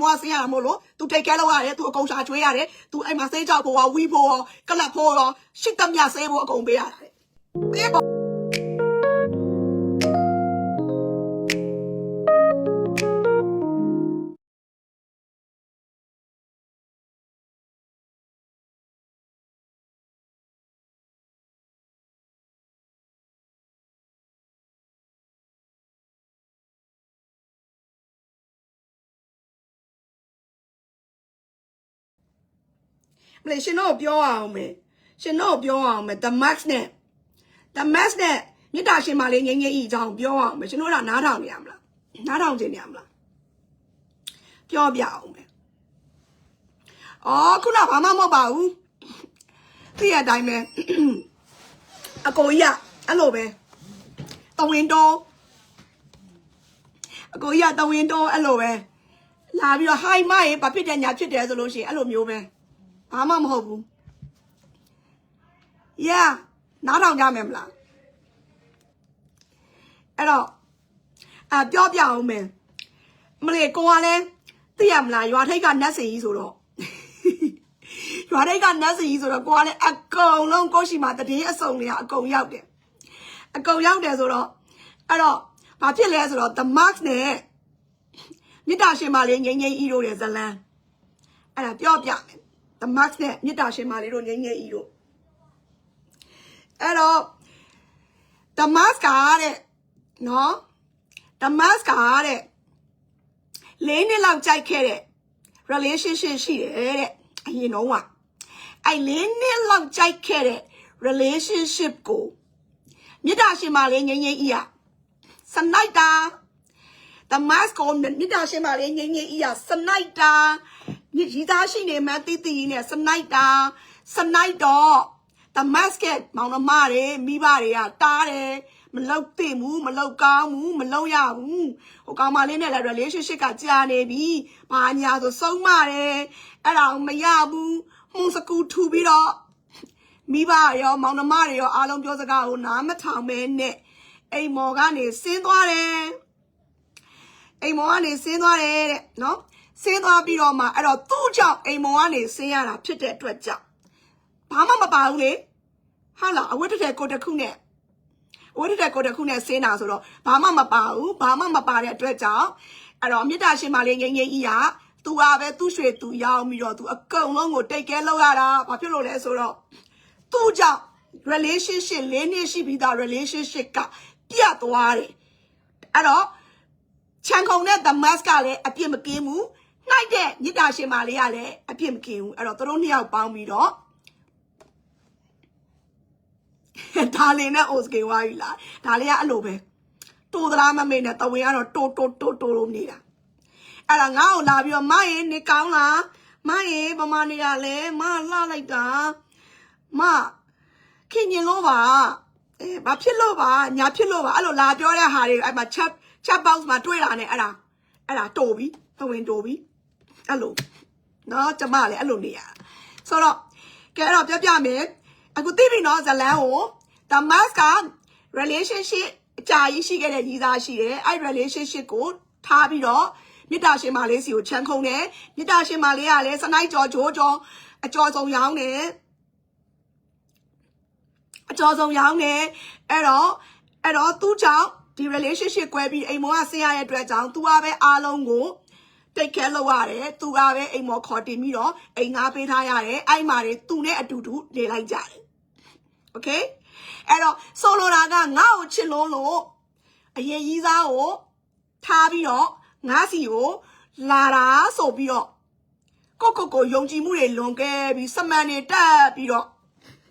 မွားစေးရတာမို့လို့သူထိတ်ခဲလောက်ရတယ်သူအကုန်ရှာချွေးရတယ်သူအိမ်မှာစေးကြောက်ဖို့ဝီဖို့ကလပ်ဖို့ရှစ်တမြစေးဖို့အကုန်ပေးရတယ်ပေးပေါ့ မလေးရှင်တို့ပြောအောင်မယ်ရှင်တို့ပြောအောင်မယ် the max နဲ့ the max နဲ့မြစ်တာရှင်မလေးငိမ့်ငိမ့်ဤအကြောင်းပြောအောင်မယ်ရှင်တို့ကနားထောင်နေရမလားနားထောင်နေရမလားပြောပြအောင်မယ်အော်ခုနဘာမှမဟုတ်ပါဘူးသိရတိုင်းပဲအကိုကြီးကအဲ့လိုပဲတဝင်းတော်အကိုကြီးကတဝင်းတော်အဲ့လိုပဲလာပြီးတော့ hi မရေဘာဖြစ်တယ်ညာဖြစ်တယ်ဆိုလို့ရှိရင်အဲ့လိုမျိုးပဲ ဘာမှမဟုတ်ဘူး။ Yeah နားထောင်ကြမယ်မလား။အဲ့တော့အပြောပြအောင်မယ်။မလေးကိုကလည်းသိရမလားရွာထိတ်ကနတ်စင်ကြီးဆိုတော့ရွာထိတ်ကနတ်စင်ကြီးဆိုတော့ကိုကလည်းအကုန်လုံးကိုရှိမှာတည်င်းအစုံတွေကအကုန်ရောက်တယ်။အကုန်ရောက်တယ်ဆိုတော့အဲ့တော့ဘာဖြစ်လဲဆိုတော့ the marks နဲ့မြစ်တာရှင်မလေးငိမ့်ငိမ့်ဤတို့ရဲ့ဇလန်းအဲ့ဒါပြောပြမယ် the max နဲ့မြစ်တာရှင်မလေးတို့ငိမ့်ငိမ့်ဤတို့အဲ့တော့ the max ကတဲ့နော် the max ကတဲ့လေးနှစ်လောက်ကြိုက်ခဲ့တဲ့ relationship ရှိတယ်တဲ့အရင်တော့ကအဲ့လေးနှစ်လောက်ကြိုက်ခဲ့တဲ့ relationship ကိုမြစ်တာရှင်မလေးငိမ့်ငိမ့်ဤရစနိုက်တာ the mask on မြစ်တာရှင်မလေးငိမ့်ငိမ့်ဤရစနိုက်တာ ရီသားရှိနေမှန်းသိသိနဲ့စနိုက်တာစနိုက်တော့ the mask ကမောင်နှမတွေမိဘတွေကတားတယ်မလောက်သိဘူးမလောက်ကောင်းဘူးမလောက်ရဘူးဟိုကောင်မလေးနဲ့လည်း relationship ကကြာနေပြီဘာညာဆိုဆုံးမတယ်အဲ့ဒါကိုမရဘူးမှုစကူထူပြီးတော့မိဘရောမောင်နှမတွေရောအားလုံးပြောစကားကိုနားမထောင်မဲနဲ့အိမ်မော်ကနေဆင်းသွားတယ်အိမ်မော်ကနေဆင်းသွားတယ်တဲ့နော် ဆင်းသွားပြီးတော့မှအဲ့တော့သူ့ကြောင့်အိမ်မော်ကနေဆင်းရတာဖြစ်တဲ့အတွက်ကြောင့်ဘာမှမပါဘူးလေဟာလားအဝတ်တစ်ထည်ကိုတစ်ခုနဲ့အဝတ်တစ်ထည်ကိုတစ်ခုနဲ့ဆင်းတာဆိုတော့ဘာမှမပါဘူးဘာမှမပါတဲ့အတွက်ကြောင့်အဲ့တော့မေတ္တာရှင်မလေးငိမ့်ငိမ့်ကြီးကသူကပဲသူ့ရွှေသူရောင်းပြီးတော့သူအကုန်လုံးကိုတိတ်ကဲလောက်ရတာဘာဖြစ်လို့လဲဆိုတော့သူ့ကြောင့် relationship လေးနှစ်ရှိပြီးသား relationship ကပြတ်သွားတယ်အဲ့တော့ချန်ခုံတဲ့ the mask ကလည်းအပြစ်မကင်းဘူး နှိုက်တဲ့မြစ်တာရှင်မလေးကလည်းအပြစ်မကင်းဘူးအဲ့တော့သူတို့နှစ်ယောက်ပေါင်းပြီးတော့ဒါလေးနဲ့ OSK ဝါယူလာဒါလေးကအဲ့လိုပဲတိုးသလားမမေ့နဲ့တဝင်းကတော့တိုးတိုးတိုးတိုးလို့နေတာအဲ့ဒါငါ့ကိုလာပြီးတော့မရေနေကောင်းလားမရေဗမာနေတာလဲမလှလိုက်တာမခင်ញင်လို့ပါအဲဘာဖြစ်လို့ပါညာဖြစ်လို့ပါအဲ့လိုလာပြောတဲ့ဟာတွေအဲ့မှာ chat chat box မှာတွေ့တာနဲ့အဲ့ဒါအဲ့ဒါတိုးပြီသဝင်တိုးပြီ အဲ့လိုနော်ကျမလည်းအဲ့လိုနေရဆိုတော့ကဲအဲ့တော့ပြောပြမယ်အခုသိပြီနော်ဇလန်းကို the mask က relationship အကြာကြီးရှိခဲ့တဲ့ညီသားရှိတယ်အဲ့ relationship ကိုထားပြီးတော့မြစ်တာရှင်မလေးစီကိုချမ်းခုံတယ်မြစ်တာရှင်မလေးကလည်းစနိုက်ကြော်ဂျိုးကြော်အကျော်ဆုံးရောင်းတယ်အကျော်ဆုံးရောင်းတယ်အဲ့တော့အဲ့တော့သူ့ကြောင့်ဒီ relationship ကွဲပြီးအိမ်မောကဆင်းရတဲ့အတွက်ကြောင့် तू ကပဲအားလုံးကို တိတ်ခဲလောက်ရတယ်သူကပဲအိမ်မောခေါ်တင်ပြီးတော့အိမ်ငါပေးထားရတယ်အဲ့မှာတွေသူနဲ့အတူတူနေလိုက်ကြတယ် โอเคအဲ့တော့ဆိုလိုတာကငါ့ကိုချစ်လို့လို့အရင်ကြီးစားကိုထားပြီးတော့ငါစီကိုလာတာဆိုပြီးတော့ကိုကိုကိုယုံကြည်မှုတွေလွန်ခဲ့ပြီးစမန်တွေတက်ပြီးတော့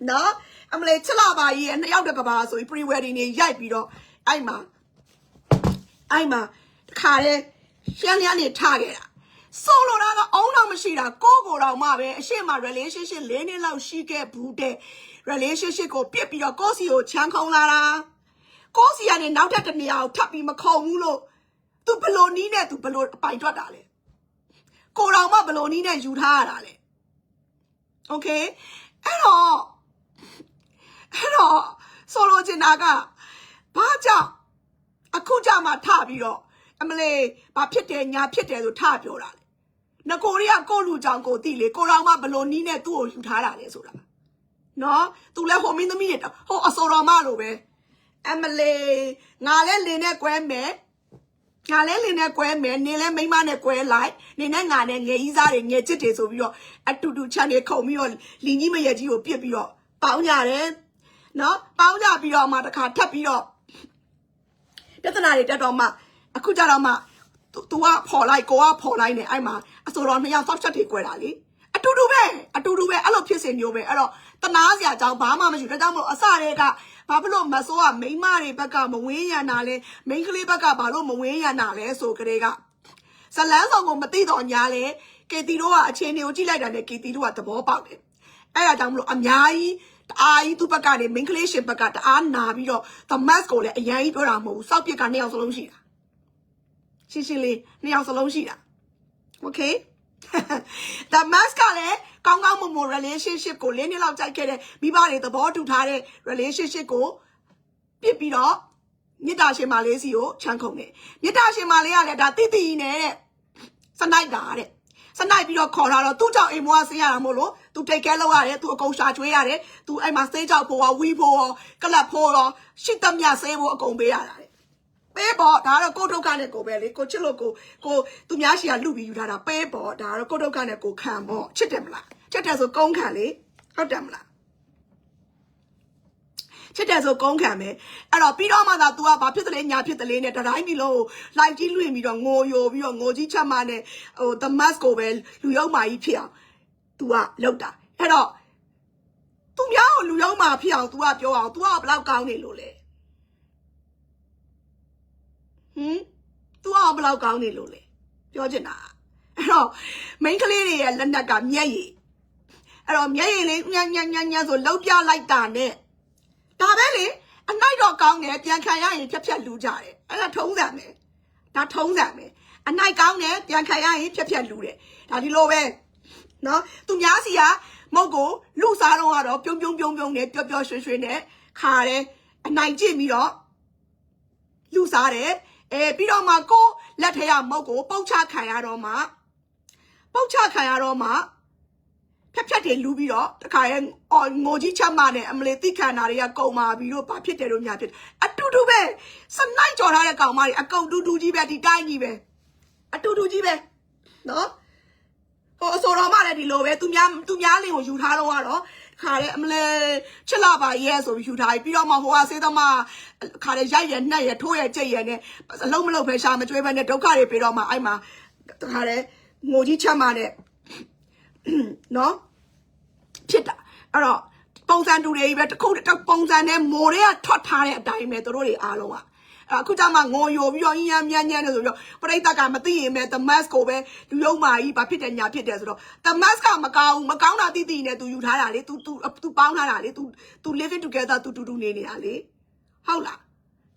နော်အမလေးချစ်လာပါကြီးရဲ့နှစ်ယောက်တကဘာဆိုပြီး pre wedding တွေရိုက်ပြီးတော့အဲ့မှာအဲ့မှာတခါတည်း ရှမ်းလျားနေထခဲ့တာဆိုလိုတာကအုံတော့မရှိတာကိုကိုတော်မှပဲအရှိမ relationship ၄နှစ်လောက်ရှိခဲ့ဘူးတဲ့ relationship ကိုပြစ်ပြီးတော့ကိုစီကိုချမ်းခုံလာတာကိုစီကနေနောက်ထပ်တစ်နေရာကိုထပ်ပြီးမခုံဘူးလို့ तू ဘလို့နီးနဲ့ तू ဘလို့အပိုင်ထွက်တာလဲကိုတော်မှဘလို့နီးနဲ့ယူထားရတာလဲ okay အဲ့တော့အဲ့တော့ဆိုလိုချင်တာကဘာကြောင့်အခုကြမှာထပြီးတော့ အမလေးဘာဖြစ်တယ်ညာဖြစ်တယ်ဆိုထပြောတာလေနကိုရီးယားကိုလူကြောင့်ကိုတိလေကိုတော်မဘလို့နီးနဲ့သူ့ကိုယူထားတာလေဆိုတာနော်သူလဲဟိုမင်းသမီးတွေဟိုအစောတော်မလိုပဲအမလေးငါလဲလင်းနဲ့ကွဲမယ်ငါလဲလင်းနဲ့ကွဲမယ်နင်းလဲမိန်းမနဲ့ကွဲလိုက်နင်းနဲ့ငါနဲ့ငယ်ကြီးစားတွေငယ်ချစ်တွေဆိုပြီးတော့အတူတူချန်နေခုံပြီးတော့လင်းကြီးမရက်ကြီးကိုပြစ်ပြီးတော့ပေါင်းကြတယ်နော်ပေါင်းကြပြီးတော့မှတခါထပ်ပြီးတော့ပြဿနာတွေတက်တော့မှ အခုကြတော့မှ तू तू ကဖော်လိုက်ကိုကဖော်လိုက်နေအဲ့မှာအစိုးရနှစ်ယောက် soft chat တွေ꿰တာလေအတူတူပဲအတူတူပဲအဲ့လိုဖြစ်စဉ်မျိုးပဲအဲ့တော့တနာစရာအကြောင်းဘာမှမရှိဘူးဒါကြောင့်မလို့အစတွေကဘာဖြစ်လို့မဆိုးကမိန်းမတွေဘက်ကမဝင်းရနာလဲမိန်းကလေးဘက်ကဘာလို့မဝင်းရနာလဲဆိုကြတဲ့ကဇလန်းဆောင်ကိုမသိတော့ညာလေကေတီတို့ကအချင်းတွေကိုကြည့်လိုက်တာနဲ့ကေတီတို့ကသဘောပေါက်တယ်အဲ့ဒါကြောင့်မလို့အများကြီးတအားကြီးသူ့ဘက်ကနေမိန်းကလေးရှင်ဘက်ကတအားနာပြီးတော့ the mask ကိုလည်းအရင်ကြီးပြောတာမဟုတ်ဘူးစောက်ပြစ်ကနှစ်ယောက်စလုံးရှိတာ ရှင်းရှင်းလေးနှစ်ယောက်စလုံးရှိတာโอเค the mask ကလည်းကောင်းကောင်းမွန်မွန် relationship ကိုလေးနှစ်လောက်ကြိုက်ခဲ့တဲ့မိဘတွေသဘောတူထားတဲ့ relationship ကိုပြစ်ပြီးတော့မြစ်တာရှင်မလေးစီကိုချမ်းခုံတယ်မြစ်တာရှင်မလေးကလည်းဒါတိတိနဲ့တဲ့စနိုက်တာတဲ့စနိုက်ပြီးတော့ခေါ်လာတော့သူ့ကြောင့်အိမ်မွားဆေးရတာမို့လို့သူတိတ်ကဲလောက်ရတယ်သူအကုန်ရှာချွေးရတယ်သူအဲ့မှာဆေးကြောက်ဖို့ရောဝီဖို့ရောကလပ်ဖို့ရောရှစ်သက်မြဆေးဖို့အကုန်ပေးရတာတဲ့ ပေးပေါ့ဒါကတော့ကိုယ့်ဒုက္ခနဲ့ကိုယ်ပဲလေကိုချစ်လို့ကိုကိုသူများရှိကလူပြီးယူထားတာပေးပေါ့ဒါကတော့ကိုယ့်ဒုက္ခနဲ့ကိုယ်ခံပေါ့ချစ်တယ်မလားချစ်တယ်ဆိုကုန်းခံလေဟုတ်တယ်မလားချစ်တယ်ဆိုကုန်းခံမယ်အဲ့တော့ပြီးတော့မှသာ तू ကဘာဖြစ်တယ်လဲညာဖြစ်တယ်လဲနဲ့တတိုင်းဒီလုံးကို live ကြီးလွှင့်ပြီးတော့ငိုယိုပြီးတော့ငိုကြီးချက်မှနဲ့ဟို the mask ကိုပဲလူယုံမာကြီးဖြစ်အောင် तू ကလောက်တာအဲ့တော့သူများကိုလူယုံမာဖြစ်အောင် तू ကပြောအောင် तू ကဘယ်လောက်ကောင်းနေလို့လဲ ဟမ် तू ကဘယ်လောက်ကောင်းနေလို့လဲပြောချင်တာအဲ့တော့ main ကလေးတွေရဲ့လက်နက်ကမျက်ရည်အဲ့တော့မျက်ရည်လေးညံ့ညံ့ညံ့ညံ့ဆိုလှုပ်ပြလိုက်တာနဲ့ဒါပဲလေအနိုင်တော့ကောင်းတယ်ပြန်ခံရရင်ဖြက်ဖြက်လူကြတယ်အဲ့ဒါထုံးစံပဲဒါထုံးစံပဲအနိုင်ကောင်းတယ်ပြန်ခံရရင်ဖြက်ဖြက်လူတယ်ဒါဒီလိုပဲနော်သူများစီကမဟုတ်ကိုလူစားတော့ကတော့ပြုံးပြုံးပြုံးပြုံးနဲ့ပျော့ပျော့ရွှင်ရွှင်နဲ့ခါတယ်အနိုင်ကျင့်ပြီးတော့လူစားတယ် အဲပြီးတော့မှကိုလက်ထဲကမုတ်ကိုပုတ်ချခံရတော့မှပုတ်ချခံရတော့မှဖြက်ဖြက်တွေလူပြီးတော့တခါရဲအော်ငိုကြီးချက်မနဲ့အမလေးတိခန္ဓာတွေကကုံမာပြီးတော့ဘာဖြစ်တယ်လို့ညာဖြစ်တယ်အတူတူပဲစနိုက်ကြော်ထားတဲ့ကောင်မတွေအကုန်တူတူကြီးပဲဒီတိုင်းကြီးပဲအတူတူကြီးပဲနော်ဟိုအစောတော်မလည်းဒီလိုပဲသူများသူများလင်ကိုယူထားတော့ကတော့ ခါရဲအမလေးချစ်လာပါရဲ့ဆိုပြီးယူထားပြီးပြီးတော့မှဟိုကစေးသမားခါရဲရိုက်ရနှက်ရထိုးရကြိတ်ရနဲ့အလုံးမလုံးပဲရှာမကျွေးပဲနဲ့ဒုက္ခတွေပြီးတော့မှအဲ့မှာခါရဲငိုကြီးချက်မနဲ့နော်ဖြစ်တာအဲ့တော့ပုံစံတူတွေပဲတစ်ခုတစ်ပုံစံနဲ့မိုးတွေကထွက်ထားတဲ့အတိုင်းပဲတို့တွေအားလုံးကအဲ့ အခုကျမှငိုယိုပြီးတော့ညံ့ညံ့ညံ့နေဆိုပြီးတော့ပရိသတ်ကမသိရင်ပဲ the mask ကိုပဲလူယုံမာကြီးဘာဖြစ်တယ်ညာဖြစ်တယ်ဆိုတော့ the mask ကမကောင်းဘူးမကောင်းတာတိတိနဲ့ तू ယူထားတာလေ तू तू तू ပေါင်းထားတာလေ तू तू living together तू တူတူနေနေတာလေဟုတ်လား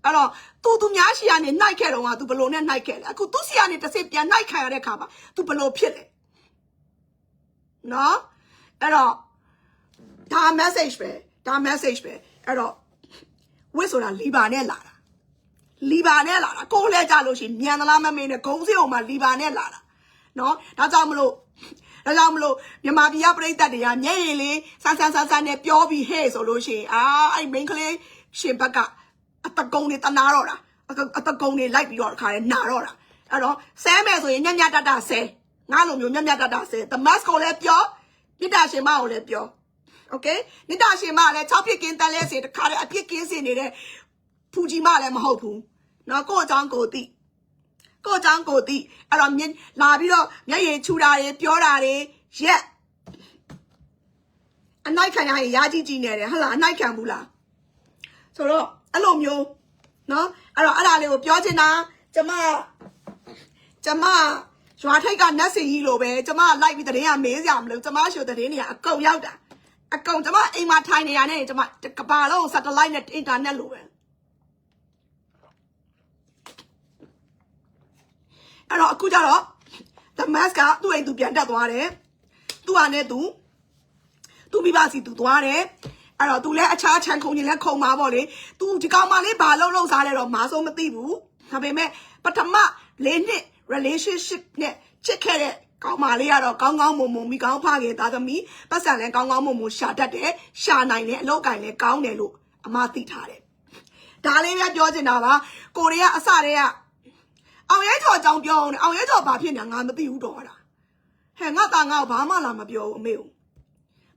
အဲ့တော့ तू သူများရှိကနေနှိုက်ခဲ့တော့က तू ဘလို့နဲ့နှိုက်ခဲ့လဲအခု तू စီကနေတစ်စစ်ပြန်နှိုက်ခံရတဲ့ခါမှာ तू ဘလို့ဖြစ်လဲ နော်အဲ့တော့ဒါ message ပဲဒါ message ပဲအဲ့တော့ဝစ်ဆိုတာလီဘာနဲ့လာတာ လီဘာနဲ့လာတာကိုယ်လဲကြလို့ရှိရင်မြန်သလားမမင်းနဲ့ဂုံးစင်းအောင်မှာလီဘာနဲ့လာတာနော်ဒါကြောင့်မလို့ဒါကြောင့်မလို့မြန်မာပြည်ကပြည်သက်တွေကမျက်ရည်လေးဆန်းဆန်းဆန်းဆန်းနဲ့ပြောပြီးဟဲ့ဆိုလို့ရှိရင်အာအဲ့ main ကလေးရှင်ဘက်ကအတကုံတွေတနာတော့တာအတအတကုံတွေလိုက်ပြီးတော့တခါလဲနာတော့တာအဲ့တော့ဆဲမယ်ဆိုရင်ညံ့ညံ့တတဆဲငါလိုမျိုးညံ့ညံ့တတဆဲ the mask ကိုလည်းပြောမြစ်တာရှင်မကိုလည်းပြော โอเคမြစ်တာရှင်မလည်း6ပြစ်ကင်းတန်လဲစေတခါလေအပြစ်ကင်းစေနေတဲ့ ထူကြီးမလည်းမဟုတ်ဘူးနော်ကို့အကြောင်းကိုသိကို့အကြောင်းကိုသိအဲ့တော့လာပြီးတော့မျက်ရည်ချူတာတွေပြောတာတွေရက်အနိုင်ခံရရင်ရာကြီးကြီးနေတယ်ဟဟလားအနိုင်ခံဘူးလားဆိုတော့အဲ့လိုမျိုးနော်အဲ့တော့အဲ့ဒါလေးကိုပြောချင်တာကျမကျမရွာထိတ်ကနတ်စင်ကြီးလိုပဲကျမလိုက်ပြီးတရင်ကမေးစရာမလိုကျမရှိုတရင်တွေကအကုန်ရောက်တာအကုန်ကျမအိမ်မှာထိုင်နေရတဲ့ကျမကဘာလုံး satellite နဲ့ internet လိုပဲ အဲ့တော့အခုကျတော့ the mask ကသူ့အိမ်သူပြန်တက်သွားတယ်သူ့ဟာနဲ့သူသူမိဘစီသူသွားတယ်အဲ့တော့ तू လည်းအခြားချန်ခုံရင်လည်းခုံမှာပေါ့လေ तू ဒီကောင်မလေးဘာလုံးလုံးစားလဲတော့မာဆုံးမသိဘူးဒါပေမဲ့ပထမ၄နှစ် relationship နဲ့ချစ်ခဲ့တဲ့ကောင်းမလေးကတော့ကောင်းကောင်းမွန်မွန်မိကောင်းဖခင်သားသမီးပတ်စံလည်းကောင်းကောင်းမွန်မွန်ရှာတတ်တယ်ရှာနိုင်တယ်အလောက်ကင်လည်းကောင်းတယ်လို့အမသိထားတယ်ဒါလေးပဲပြောချင်တာပါကိုရီးယားအစတည်းက အောင်ရဲကျော်အကြောင်းပြောအောင်လေအောင်ရဲကျော်ဘာဖြစ်နေငါမသိဘူးတော့တာဟဲ့ငါသားငါ့ကိုဘာမှလာမပြောဘူးအမေကို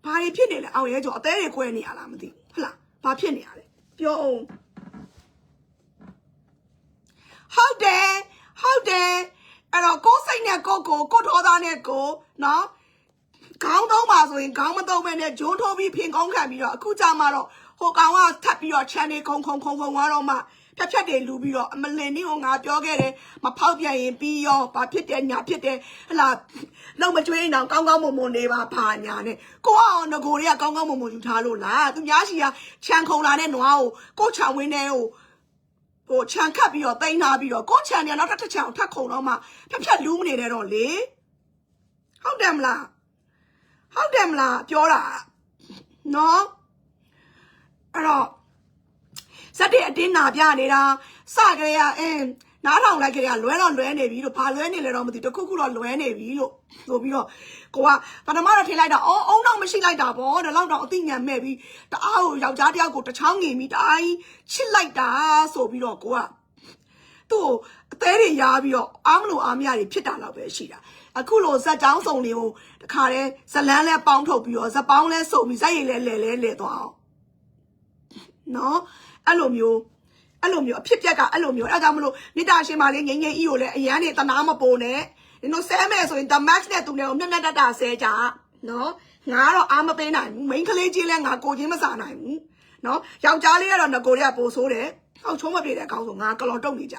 ဘာတွေဖြစ်နေလဲအောင်ရဲကျော်အသေးတွေကွဲနေရလားမသိဘူးဟုတ်လားဘာဖြစ်နေရလဲပြောအောင်ဟုတ်တယ်ဟုတ်တယ်အဲ့တော့ကိုယ်စိတ်နဲ့ကိုယ်ကိုကိုယ်တော်သားနဲ့ကိုယ်နော်ခေါင်းသုံးပါဆိုရင်ခေါင်းမသုံးပဲနဲ့ဂျုံထိုးပြီးဖင်ကောင်းခံပြီးတော့အခုကြမှာတော့ဟိုကောင်ကထပ်ပြီးတော့ခြံနေခုံခုံခုံခုံသွားတော့မှ ဖြတ်ဖြတ်တွေလူပြီးတော့အမလင်နေကိုငါပြောခဲ့တယ်မဖောက်ပြန်ရင်ပြီးရောဘာဖြစ်တယ်ညာဖြစ်တယ်ဟလာလုံးမကျွေးအောင်ကောင်းကောင်းမွန်မွန်နေပါဘာညာနဲ့ကိုကအောင်ငကိုတွေကကောင်းကောင်းမွန်မွန်ယူထားလို့လားသူများစီကခြံခုံလာတဲ့နွားကိုကိုခြံဝင်းတဲ့ကိုဟိုခြံခတ်ပြီးတော့တိမ့်ထားပြီးတော့ကိုခြံနေတော့တစ်ခြံကိုထပ်ခုံတော့မှဖြတ်ဖြတ်လူးမနေတဲ့တော့လေဟုတ်တယ်မလားဟုတ်တယ်မလားပြောတာနော်အဲ့တော့ စက်တဲ့အတင်းနာပြနေတာစကြရအင်းနားထောင်လိုက်ကြရလွဲတော့လွဲနေပြီလို့ဘာလွဲနေလဲတော့မသိတခုခုတော့လွဲနေပြီလို့ဆိုပြီးတော့ကိုကပထမတော့ထင်လိုက်တာအော်အုံတော့မရှိလိုက်တာဗောဒါတော့တော့အသိဉာဏ်မဲ့ပြီးတအားကိုယောက်ျားတယောက်ကိုတစ်ချောင်းငင်ပြီးတအားကြီးချစ်လိုက်တာဆိုပြီးတော့ကိုကသူ့ကိုအသေးတွေရားပြီးတော့အားမလို့အားမရတွေဖြစ်တာတော့ပဲရှိတာအခုလိုဇက်ကြောင်းစုံလေးကိုတခါတည်းဇလန်းလဲပေါင်းထုတ်ပြီးတော့ဇက်ပေါင်းလဲစုံပြီးဇက်ရည်လဲလဲလဲလဲသွားအောင်နော် အဲ့လိုမျိုးအဲ့လိုမျိုးအဖြစ်ပြက်ကအဲ့လိုမျိုးအဲ့ဒါကြောင့်မလို့နိတာရှင်မလေးငိမ့်ငိမ့်ဤကိုလည်းအရန်နေတနာမပိုနဲ့နင်တို့ဆဲမယ်ဆိုရင် the max နဲ့သူနဲ့ကိုမျက်မျက်တတဆဲကြနော်ငါကတော့အားမပေးနိုင်ဘူးမိန်းကလေးချင်းလဲငါကိုချင်းမစားနိုင်ဘူးနော်ယောက်ျားလေးကတော့ငကိုတွေကပိုဆိုးတယ်ဟောက်ချုံးမပြေတဲ့အကောင်းဆိုငါကလော်တုတ်နေကြ